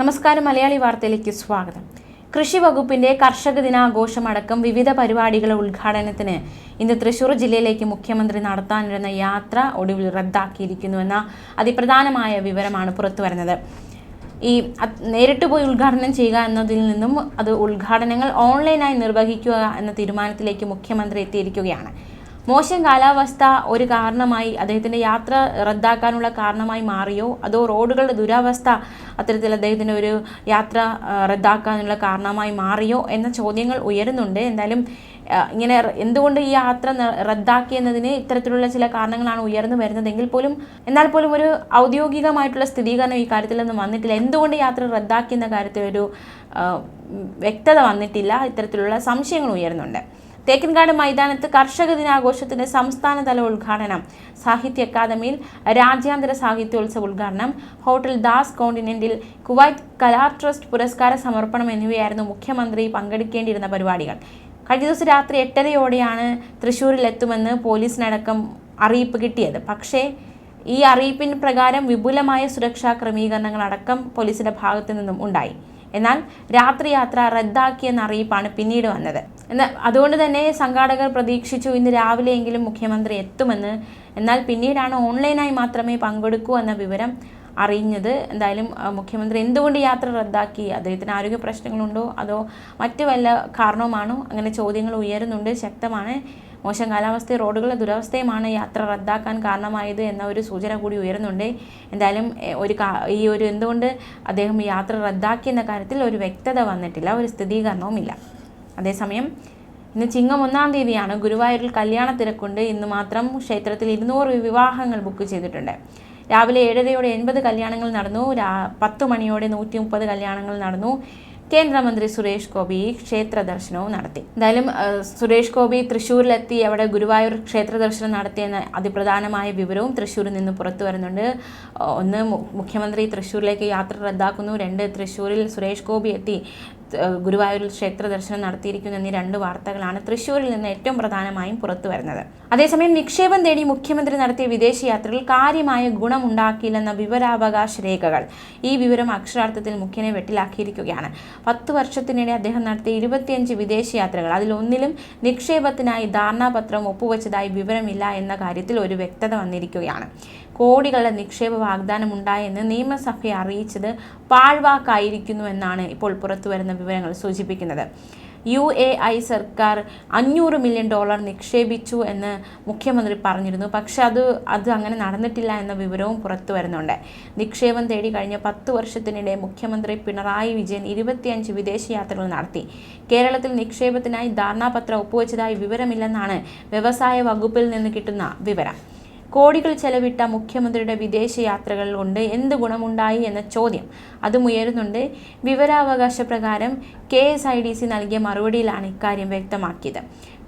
നമസ്കാരം മലയാളി വാർത്തയിലേക്ക് സ്വാഗതം. കൃഷി വകുപ്പിന്റെ കർഷക ദിനാഘോഷമടക്കം വിവിധ പരിപാടികളെ ഉദ്ഘാടനത്തിന് ഇന്ന് തൃശൂർ ജില്ലയിലേക്ക് മുഖ്യമന്ത്രി നടത്താനിരുന്ന യാത്ര ഒടുവിൽ റദ്ദാക്കിയിരിക്കുന്നുവെന്ന അതിപ്രധാനമായ വിവരമാണ് പുറത്തുവരുന്നത് ഈ നേരിട്ട് പോയി ഉദ്ഘാടനം ചെയ്യുക എന്നതിൽ നിന്നും അത് ഉദ്ഘാടനങ്ങൾ ഓൺലൈനായി നിർവഹിക്കുക എന്ന തീരുമാനത്തിലേക്ക് മുഖ്യമന്ത്രി എത്തിയിരിക്കുകയാണ്. മോശം കാലാവസ്ഥ ഒരു കാരണമായി അദ്ദേഹത്തിന്റെ യാത്ര റദ്ദാക്കാനുള്ള കാരണമായി മാറിയോ? അതോ റോഡുകളുടെ ദുരവസ്ഥ അത്തരത്തിൽ അദ്ദേഹത്തിന്റെ ഒരു യാത്ര റദ്ദാക്കാനുള്ള കാരണമായി മാറിയോ? എന്ന ചോദ്യങ്ങൾ ഉയരുന്നുണ്ട്. എന്തായാലും ഇങ്ങനെ എന്തുകൊണ്ട് ഈ യാത്ര റദ്ദാക്കിയെന്നതിന് ഇത്തരത്തിലുള്ള ചില കാരണങ്ങളാണ് ഉയർന്നു വരുന്നതെങ്കിൽ പോലും എന്നാൽ പോലും ഒരു ഔദ്യോഗികമായിട്ടുള്ള സ്ഥിരീകരണം ഈ കാര്യത്തിലൊന്നും വന്നിട്ടില്ല. എന്തുകൊണ്ട് യാത്ര റദ്ദാക്കിയെന്ന കാര്യത്തിൽ ഒരു വ്യക്തത വന്നിട്ടില്ല? ഇത്തരത്തിലുള്ള സംശയങ്ങൾ ഉയരുന്നുണ്ട്. തേക്കിൻകാട് മൈതാനത്ത് കർഷക ദിനാഘോഷത്തിന്റെ സംസ്ഥാനതല ഉദ്ഘാടനം. സാഹിത്യ അക്കാദമിയിൽ രാജ്യാന്തര സാഹിത്യോത്സവ ഉദ്ഘാടനം. ഹോട്ടൽ ദാസ് കോണ്ടിനെന്റിൽ കുവൈറ്റ് കലാ ട്രസ്റ്റ് പുരസ്കാര സമർപ്പണം എന്നിവയായിരുന്നു മുഖ്യമന്ത്രി പങ്കെടുക്കേണ്ടിയിരുന്ന പരിപാടികൾ. കഴിഞ്ഞ ദിവസം രാത്രി എട്ടരയോടെയാണ് തൃശ്ശൂരിലെത്തുമെന്ന് പോലീസിനടക്കം അറിയിപ്പ് കിട്ടിയത്. പക്ഷേ ഈ അറിയിപ്പിന് പ്രകാരം വിപുലമായ സുരക്ഷാ ക്രമീകരണങ്ങൾ അടക്കം പോലീസിന്റെ ഭാഗത്തു നിന്നും ഉണ്ടായി. എന്നാൽ രാത്രി യാത്ര റദ്ദാക്കിയെന്ന അറിയിപ്പാണ് പിന്നീട് വന്നത്. എന്നാൽ അതുകൊണ്ട് തന്നെ സംഘാടകർ പ്രതീക്ഷിച്ചു ഇന്ന് രാവിലെയെങ്കിലും മുഖ്യമന്ത്രി എത്തുമെന്ന്. എന്നാൽ പിന്നീടാണ് ഓൺലൈനായി മാത്രമേ പങ്കെടുക്കൂ എന്ന വിവരം അറിഞ്ഞത്. എന്തായാലും മുഖ്യമന്ത്രി എന്തുകൊണ്ട് യാത്ര റദ്ദാക്കി? അദ്ദേഹത്തിന് ആരോഗ്യ പ്രശ്നങ്ങളുണ്ടോ? അതോ മറ്റു വല്ല കാരണവുമാണോ? അങ്ങനെ ചോദ്യങ്ങൾ ഉയരുന്നുണ്ട്. ശക്തമാണ്. മോശം കാലാവസ്ഥ റോഡുകളുടെ ദുരവസ്ഥയുമാണ് യാത്ര റദ്ദാക്കാൻ കാരണമായത് എന്ന ഒരു സൂചന കൂടി ഉയരുന്നുണ്ട്. എന്തായാലും ഒരു ഈ ഒരു എന്തുകൊണ്ട് അദ്ദേഹം യാത്ര റദ്ദാക്കി എന്ന കാര്യത്തിൽ ഒരു വ്യക്തത വന്നിട്ടില്ല. ഒരു സ്ഥിരീകരണവുമില്ല അതേസമയം ഇന്ന് ചിങ്ങം ഒന്നാം തീയതിയാണ് ഗുരുവായൂരിൽ കല്യാണ തിരക്കുണ്ട്. ഇന്ന് മാത്രം ക്ഷേത്രത്തിൽ ഇരുന്നൂറ് വിവാഹങ്ങൾ ബുക്ക് ചെയ്തിട്ടുണ്ട്. രാവിലെ ഏഴരയോടെ എൺപത് കല്യാണങ്ങൾ നടന്നു. രാ പത്ത് മണിയോടെ നൂറ്റി മുപ്പത് കല്യാണങ്ങൾ നടന്നു. കേന്ദ്രമന്ത്രി സുരേഷ് ഗോപി ക്ഷേത്ര ദർശനവും നടത്തി. എന്തായാലും സുരേഷ് ഗോപി തൃശ്ശൂരിലെത്തി അവിടെ ഗുരുവായൂർ ക്ഷേത്ര ദർശനം നടത്തിയെന്ന അതിപ്രധാനമായ വിവരവും തൃശ്ശൂരിൽ നിന്ന് പുറത്തു വരുന്നുണ്ട്. ഒന്ന് മുഖ്യമന്ത്രി തൃശ്ശൂരിലേക്ക് യാത്ര റദ്ദാക്കുന്നു. രണ്ട് തൃശ്ശൂരിൽ സുരേഷ് ഗോപി എത്തി ഗുരുവായൂരിൽ ക്ഷേത്ര ദർശനം നടത്തിയിരിക്കുന്നു എന്നീ രണ്ട് വാർത്തകളാണ് തൃശൂരിൽ നിന്ന് ഏറ്റവും പ്രധാനമായും പുറത്തു വരുന്നത്. അതേസമയം നിക്ഷേപം തേടി മുഖ്യമന്ത്രി നടത്തിയ വിദേശയാത്രയിൽ കാര്യമായ ഗുണമുണ്ടാക്കിയില്ലെന്ന വിവരാവകാശ രേഖകൾ ഈ വിവരം അക്ഷരാർത്ഥത്തിൽ മുഖ്യനെ വെട്ടിലാക്കിയിരിക്കുകയാണ്. പത്ത് വർഷത്തിനിടെ അദ്ദേഹം നടത്തിയ ഇരുപത്തിയഞ്ച് വിദേശയാത്രകൾ അതിലൊന്നിലും നിക്ഷേപത്തിനായി ധാരണാപത്രം ഒപ്പുവെച്ചതായി വിവരമില്ല എന്ന കാര്യത്തിൽ ഒരു വ്യക്തത വന്നിരിക്കുകയാണ്. കോടികളുടെ നിക്ഷേപ വാഗ്ദാനം ഉണ്ടായെന്ന് നിയമസഭയെ അറിയിച്ചത് പാഴ്വാക്കായിരിക്കുന്നു എന്നാണ് ഇപ്പോൾ പുറത്തുവരുന്ന വിവരങ്ങൾ സൂചിപ്പിക്കുന്നത്. യു എ ഐ സർക്കാർ അഞ്ഞൂറ് മില്യൺ ഡോളർ നിക്ഷേപിച്ചു എന്ന് മുഖ്യമന്ത്രി പറഞ്ഞിരുന്നു. പക്ഷെ അത് അത് അങ്ങനെ നടന്നിട്ടില്ല എന്ന വിവരവും പുറത്തു വരുന്നുണ്ട്. നിക്ഷേപം തേടി കഴിഞ്ഞ പത്ത് വർഷത്തിനിടെ മുഖ്യമന്ത്രി പിണറായി വിജയൻ ഇരുപത്തിയഞ്ച് വിദേശ യാത്രകൾ നടത്തി. കേരളത്തിൽ നിക്ഷേപത്തിനായി ധാരണാപത്രം ഒപ്പുവെച്ചതായി വിവരമില്ലെന്നാണ് വ്യവസായ വകുപ്പിൽ നിന്ന് കിട്ടുന്ന വിവരം. കോടികൾ ചെലവിട്ട മുഖ്യമന്ത്രിയുടെ വിദേശ യാത്രകൾ കൊണ്ട് എന്ത് ഗുണമുണ്ടായി എന്ന ചോദ്യം. അതും ഉയരുന്നുണ്ട്. വിവരാവകാശ പ്രകാരം K S I D C നൽകിയ മറുപടിയിലാണ് ഇക്കാര്യം വ്യക്തമാക്കിയത്.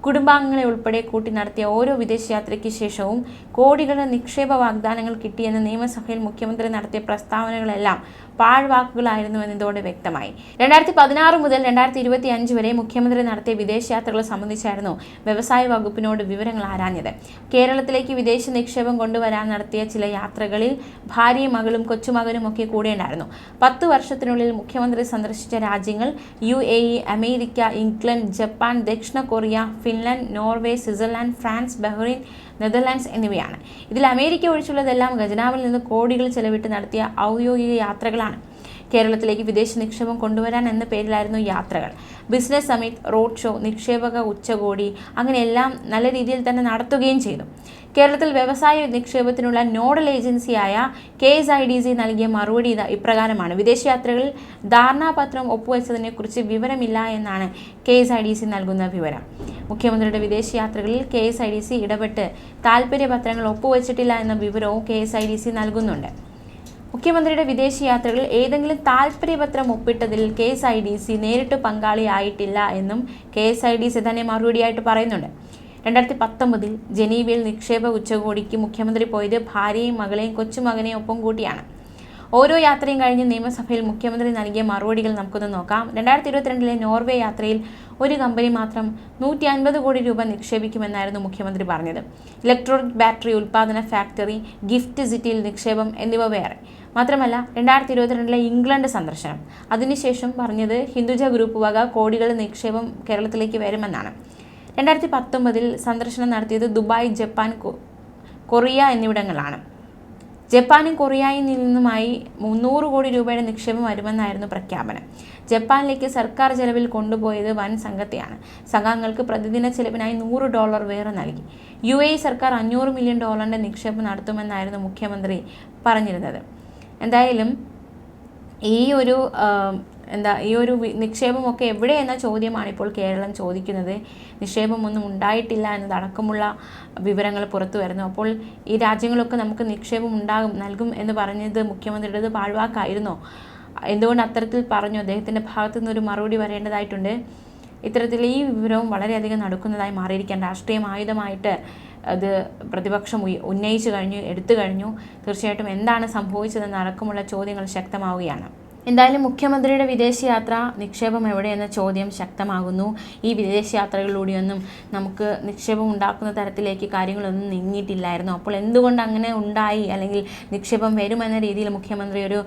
കുടുംബാംഗങ്ങളെ ഉൾപ്പെടെ കൂട്ടി നടത്തിയ ഓരോ വിദേശയാത്രയ്ക്ക് ശേഷവും കോടികളുടെ നിക്ഷേപ വാഗ്ദാനങ്ങൾ കിട്ടിയെന്ന് നിയമസഭയിൽ മുഖ്യമന്ത്രി നടത്തിയ പ്രസ്താവനകളെല്ലാം പാഴ്വാക്കുകളായിരുന്നു എന്നതോടെ വ്യക്തമായി. രണ്ടായിരത്തി പതിനാറ് മുതൽ രണ്ടായിരത്തി ഇരുപത്തി അഞ്ച് വരെ മുഖ്യമന്ത്രി നടത്തിയ വിദേശയാത്രകൾ സംബന്ധിച്ചായിരുന്നു വ്യവസായ വകുപ്പിനോട് വിവരങ്ങൾ ആരാഞ്ഞത്. കേരളത്തിലേക്ക് വിദേശ നിക്ഷേപം കൊണ്ടുവരാൻ നടത്തിയ ചില യാത്രകളിൽ ഭാര്യയും മകളും കൊച്ചുമകനും ഒക്കെ കൂടെയുണ്ടായിരുന്നു പത്ത് വർഷത്തിനുള്ളിൽ മുഖ്യമന്ത്രി സന്ദർശിച്ച രാജ്യങ്ങൾ U A E America England Japan ദക്ഷിണ Korea Finland Norway Switzerland France Bahrain Netherlands എന്നിവയാണ്. ഇതിൽ അമേരിക്ക ഒഴിച്ചുള്ളതെല്ലാം ഖജനാവിൽ നിന്ന് കോടികൾ ചെലവിട്ട് നടത്തിയ ഔദ്യോഗിക യാത്രകളാണ് കേരളത്തിലേക്ക് വിദേശ നിക്ഷേപം കൊണ്ടുവരാൻ എന്ന പേരിലായിരുന്നു യാത്രകൾ. ബിസിനസ് സമിറ്റ് റോഡ് ഷോ നിക്ഷേപക ഉച്ചകോടി അങ്ങനെയെല്ലാം നല്ല രീതിയിൽ തന്നെ നടത്തുകയും ചെയ്തു. കേരളത്തിൽ വ്യവസായ നിക്ഷേപത്തിനുള്ള നോഡൽ ഏജൻസിയായ K S I D C നൽകിയ മറുപടി ഇപ്രകാരമാണ്. വിദേശയാത്രകളിൽ ധാരണാപത്രം ഒപ്പുവെച്ചതിനെക്കുറിച്ച് വിവരമില്ല എന്നാണ് K S I D C നൽകുന്ന വിവരം. മുഖ്യമന്ത്രിയുടെ വിദേശയാത്രകളിൽ K S I D C ഇടപെട്ട് താൽപ്പര്യപത്രങ്ങൾ ഒപ്പുവെച്ചിട്ടില്ല എന്ന വിവരവും K S I D C നൽകുന്നുണ്ട്. മുഖ്യമന്ത്രിയുടെ വിദേശ യാത്രകളിൽ ഏതെങ്കിലും താൽപ്പര്യപത്രം ഒപ്പിട്ടതിൽ K S I D C നേരിട്ട് പങ്കാളിയായിട്ടില്ല എന്നും K S I D C തന്നെ മറുപടിയായിട്ട് പറയുന്നുണ്ട്. രണ്ടായിരത്തി പത്തൊമ്പതിൽ ജനീവയിൽ നിക്ഷേപ ഉച്ചകോടിക്ക് മുഖ്യമന്ത്രി പോയത് ഭാര്യയും മകളെയും കൊച്ചുമകനെയും ഒപ്പം കൂട്ടിയാണ്. ഓരോ യാത്രയും കഴിഞ്ഞ് നിയമസഭയിൽ മുഖ്യമന്ത്രി നൽകിയ മറുപടികൾ നമുക്കൊന്ന് നോക്കാം. രണ്ടായിരത്തി ഇരുപത്തിരണ്ടിലെ നോർവേ യാത്രയിൽ ഒരു കമ്പനി മാത്രം നൂറ്റി അൻപത് കോടി രൂപ നിക്ഷേപിക്കുമെന്നായിരുന്നു മുഖ്യമന്ത്രി പറഞ്ഞത്. ഇലക്ട്രോണിക് ബാറ്ററി ഉൽപ്പാദന ഫാക്ടറി ഗിഫ്റ്റ് സിറ്റിയിൽ നിക്ഷേപം എന്നിവ വേറെ. മാത്രമല്ല രണ്ടായിരത്തി ഇരുപത്തിരണ്ടിലെ ഇംഗ്ലണ്ട് സന്ദർശനം. അതിനുശേഷം പറഞ്ഞത് ഹിന്ദുജ ഗ്രൂപ്പ് വക കോടികൾ നിക്ഷേപം കേരളത്തിലേക്ക് വരുമെന്നാണ്. രണ്ടായിരത്തി പത്തൊമ്പതിൽ സന്ദർശനം നടത്തിയത് ദുബായ് ജപ്പാൻ കൊറിയ എന്നിവിടങ്ങളിലാണ് ജപ്പാനും കൊറിയയിൽ നിന്നുമായി മുന്നൂറ് കോടി രൂപയുടെ നിക്ഷേപം വരുമെന്നായിരുന്നു പ്രഖ്യാപനം. ജപ്പാനിലേക്ക് സർക്കാർ ചെലവിൽ കൊണ്ടുപോയത് വൻ സംഘത്തെയാണ്. സംഘങ്ങൾക്ക് പ്രതിദിന ചെലവിനായി നൂറ് ഡോളർ വേറെ നൽകി. യു എ സർക്കാർ അഞ്ഞൂറ് മില്യൺ ഡോളറിന്റെ നിക്ഷേപം നടത്തുമെന്നായിരുന്നു മുഖ്യമന്ത്രി പറഞ്ഞിരുന്നത്. എന്തായാലും ഈ ഒരു എന്താ ഈ ഒരു നിക്ഷേപമൊക്കെ എവിടെ എന്ന ചോദ്യമാണ് ഇപ്പോൾ കേരളം ചോദിക്കുന്നത്. നിക്ഷേപമൊന്നും ഉണ്ടായിട്ടില്ല എന്നതടക്കമുള്ള വിവരങ്ങൾ പുറത്തു വരുന്നു. അപ്പോൾ ഈ രാജ്യങ്ങളൊക്കെ നമുക്ക് നിക്ഷേപം ഉണ്ടാകും നൽകും എന്ന് പറഞ്ഞത് മുഖ്യമന്ത്രിയുടേത് പാഴ്വാക്കായിരുന്നോ? എന്തുകൊണ്ട് അത്തരത്തിൽ പറഞ്ഞു? അദ്ദേഹത്തിന്റെ ഭാഗത്തു നിന്ന് ഒരു മറുപടി വരേണ്ടതായിട്ടുണ്ട്. ഇത്തരത്തിൽ ഈ വിവരവും വളരെയധികം നടക്കുന്നതായി മാറിയിരിക്കാൻ രാഷ്ട്രീയം ആയുധമായിട്ട് അത് പ്രതിപക്ഷം ഉന്നയിച്ചു കഴിഞ്ഞു എടുത്തു കഴിഞ്ഞു. തീർച്ചയായിട്ടും എന്താണ് സംഭവിച്ചതെന്ന് അടക്കമുള്ള ചോദ്യങ്ങൾ ശക്തമാവുകയാണ്. എന്തായാലും മുഖ്യമന്ത്രിയുടെ വിദേശയാത്ര നിക്ഷേപം എവിടെയെന്ന ചോദ്യം ശക്തമാകുന്നു. ഈ വിദേശയാത്രകളിലൂടെയൊന്നും നമുക്ക് നിക്ഷേപം ഉണ്ടാക്കുന്ന തരത്തിലേക്ക് കാര്യങ്ങളൊന്നും നീങ്ങിയിട്ടില്ലായിരുന്നു. അപ്പോൾ എന്തുകൊണ്ട് അങ്ങനെ ഉണ്ടായി? അല്ലെങ്കിൽ നിക്ഷേപം വരുമെന്ന രീതിയിൽ മുഖ്യമന്ത്രി ഒരു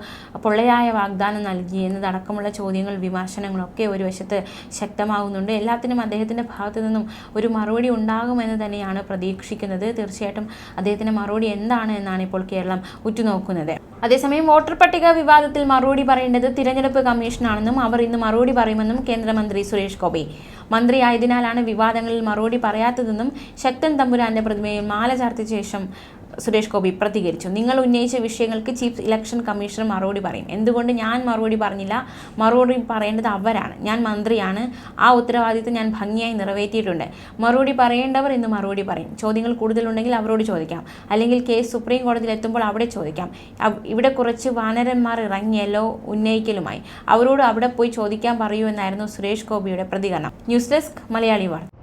പൊള്ളയായ വാഗ്ദാനം നൽകി എന്നതടക്കമുള്ള ചോദ്യങ്ങൾ വിമർശനങ്ങളൊക്കെ ഒരു വശത്ത് ശക്തമാകുന്നുണ്ട്. എല്ലാത്തിനും അദ്ദേഹത്തിന്റെ ഭാഗത്തു നിന്നും ഒരു മറുപടി ഉണ്ടാകുമെന്ന് തന്നെയാണ് പ്രതീക്ഷിക്കുന്നത്. തീർച്ചയായിട്ടും അദ്ദേഹത്തിന്റെ മറുപടി എന്താണ് എന്നാണ് ഇപ്പോൾ കേരളം ഉറ്റുനോക്കുന്നത്. അതേസമയം വോട്ടർ പട്ടിക വിവാദത്തിൽ മറുപടി പറയേണ്ടത് തിരഞ്ഞെടുപ്പ് കമ്മീഷനാണെന്നും അവർ ഇന്ന് മറുപടി പറയുമെന്നും കേന്ദ്രമന്ത്രി സുരേഷ് ഗോപി. മന്ത്രിയായതിനാലാണ് വിവാദങ്ങളിൽ മറുപടി പറയാത്തതെന്നും ശക്തൻ തമ്പുരാന്റെ പ്രതിമയിൽ മാല ചാർത്തിയ ശേഷം സുരേഷ് ഗോപി പ്രതികരിച്ചു. നിങ്ങൾ ഉന്നയിച്ച വിഷയങ്ങൾക്ക് ചീഫ് ഇലക്ഷൻ കമ്മീഷണർ മറുപടി പറയും. എന്തുകൊണ്ട് ഞാൻ മറുപടി പറഞ്ഞില്ല? മറുപടി പറയേണ്ടത് അവരാണ്. ഞാൻ മന്ത്രിയാണ്. ആ ഉത്തരവാദിത്തം ഞാൻ ഭംഗിയായി നിറവേറ്റിയിട്ടുണ്ട്. മറുപടി പറയേണ്ടവർ ഇന്ന് മറുപടി പറയും. ചോദ്യങ്ങൾ കൂടുതലുണ്ടെങ്കിൽ അവരോട് ചോദിക്കാം. അല്ലെങ്കിൽ കേസ് സുപ്രീം കോടതിയിൽ എത്തുമ്പോൾ അവിടെ ചോദിക്കാം. ഇവിടെ കുറച്ച് വാനരന്മാർ ഇറങ്ങിയല്ലോ ഉന്നയിക്കലുമായി. അവരോട് അവിടെ പോയി ചോദിക്കാൻ പറയൂ എന്നായിരുന്നു സുരേഷ് ഗോപിയുടെ പ്രതികരണം. ന്യൂസ് ഡെസ്ക് മലയാളി വാർത്ത.